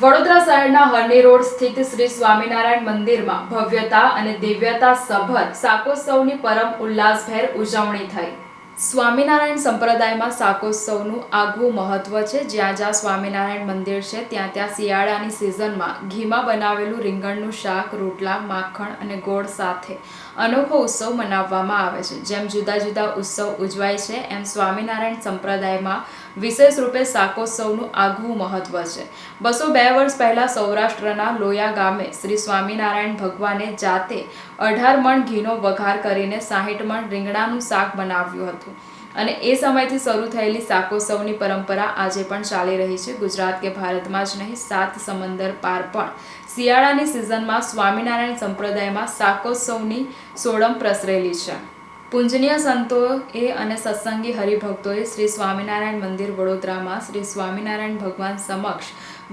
વડોદરા શહેરના હરણી રોડ સ્થિત શ્રી સ્વામિનારાયણ મંદિરમાં ભવ્યતા અને દિવ્યતા સભર શાકોત્સવની પરમ ઉલ્લાસભેર ઉજવણી થઈ. સ્વામિનારાયણ સંપ્રદાયમાં શાકોત્સવનું આગવું મહત્વ છે. જ્યાં જ્યાં સ્વામિનારાયણ મંદિર છે, ત્યાં ત્યાં શિયાળાની સિઝનમાં ઘીમાં બનાવેલું રીંગણનું શાક, રોટલા, માખણ અને ગોળ સાથે અનોખો ઉત્સવ મનાવવામાં આવે છે. જેમ જુદા જુદા ઉત્સવ ઉજવાય છે, એમ સ્વામિનારાયણ સંપ્રદાયમાં વિશેષ રૂપે શાકોત્સવનું આગવું મહત્વ છે. બસો બે વર્ષ પહેલાં સૌરાષ્ટ્રના લોયા ગામે શ્રી સ્વામિનારાયણ ભગવાને જાતે અઢાર મણ ઘીનો વઘાર કરીને સાહીઠ મણ રીંગણાનું શાક બનાવ્યું હતું. અને એ સમયથી શરૂ થયેલી શાકોત્સવની પરંપરા આજે પણ ચાલી રહી છે. ગુજરાત કે ભારતમાં જ નહીં, સાત સમંદર પાર પણ. શિયાળાની સિઝનમાં સ્વામિનારાયણ સંપ્રદાયમાં શાકોત્સવની સોડમ પ્રસરેલી છે. પૂજનીય સંતોએ અને સત્સંગી હરિભક્તોએ શ્રી સ્વામિનારાયણ મંદિર વડોદરામાં શ્રી સ્વામિનારાયણ ભગવાન સમક્ષ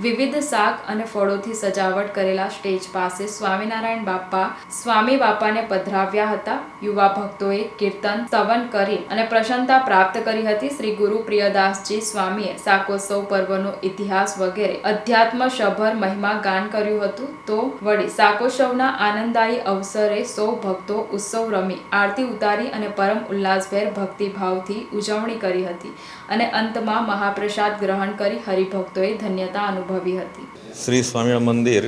વિવિધ શાક અને ફળોથી સજાવટ કરેલા સ્ટેજ પાસે સ્વામિનારાયણ બાપા, સ્વામી બાપાને પધરાવ્યા હતા. યુવા ભક્તોએ કીર્તન, સ્તવન કરી અને પ્રસન્નતા પ્રાપ્ત કરી હતી. શ્રી ગુરુ પ્રિયદાસજી સ્વામીએ શાકોત્સવ પર્વનો ઇતિહાસ વગેરે અધ્યાત્મ સભર મહિમા ગાન કર્યું હતું. તો વળી શાકોત્સવના આનંદદાયી અવસરે સૌ ભક્તો ઉત્સવ રમી, આરતી ઉતારી અને પરમ ઉલ્લાસભેર ભક્તિભાવથી ઉજવણી કરી હતી અને અંતમાં મહાપ્રસાદ ગ્રહણ કરી હરિભક્તોએ ધન્યતા અનુભવી હતી. શ્રી સ્વામિનારાયણ મંદિર,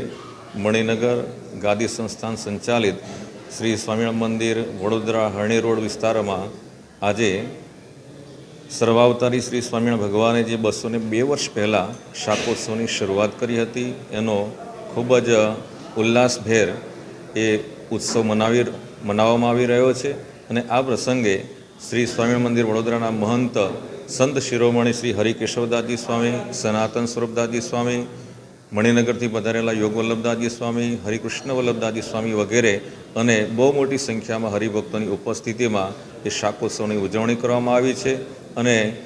મણિનગર ગાદી સંસ્થાન સંચાલિત શ્રી સ્વામિનારાયણ મંદિર, વડોદરા હરણી રોડ વિસ્તારમાં આજે સર્વાવતારી શ્રી સ્વામિનારાયણ ભગવાને જે બસો ને બે વર્ષ પહેલાં શાકોત્સવની શરૂઆત કરી હતી, એનો ખૂબ જ ઉલ્લાસભેર એ ઉત્સવ મનાવી, મનાવવામાં આવી રહ્યો છે. અને આ પ્રસંગે શ્રી સ્વામી મંદિર વડોદરાના મહંત સંત શિરોમણી શ્રી હરિકેશવદાસજી સ્વામી, સનાતન સ્વરૂપદાસજી સ્વામી, મણિનગરથી પધારેલા યોગ વલ્લભદાસજી સ્વામી હરિકૃષ્ણ વલ્લભદાસજી સ્વામી વગેરે અને બહુ મોટી સંખ્યામાં હરિભક્તોની ઉપસ્થિતિમાં એ શાકોત્સવની ઉજવણી કરવામાં આવી છે. અને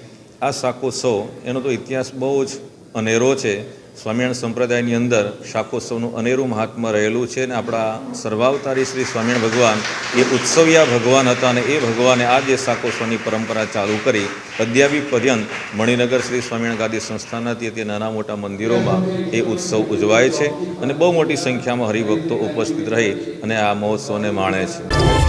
આ શાકોત્સવ એનો તો ઇતિહાસ બહુ જ અનેરો છે. સ્વામિનારાયણ સંપ્રદાયની અંદર શાકોત્સવનું અનેરું મહાત્મા રહેલું છે અને આપણા સર્વાવતારી શ્રી સ્વામિનારાયણ ભગવાન એ ઉત્સવિયા ભગવાન હતા અને એ ભગવાને આ જે શાકોત્સવની પરંપરા ચાલુ કરી અદ્યાપી પર્યંત મણિનગર શ્રી સ્વામિનારાયણ ગાદી સંસ્થાનથી તે નાના મોટા મંદિરોમાં એ ઉત્સવ ઉજવાય છે અને બહુ મોટી સંખ્યામાં હરિભક્તો ઉપસ્થિત રહી અને આ મહોત્સવને માણે છે.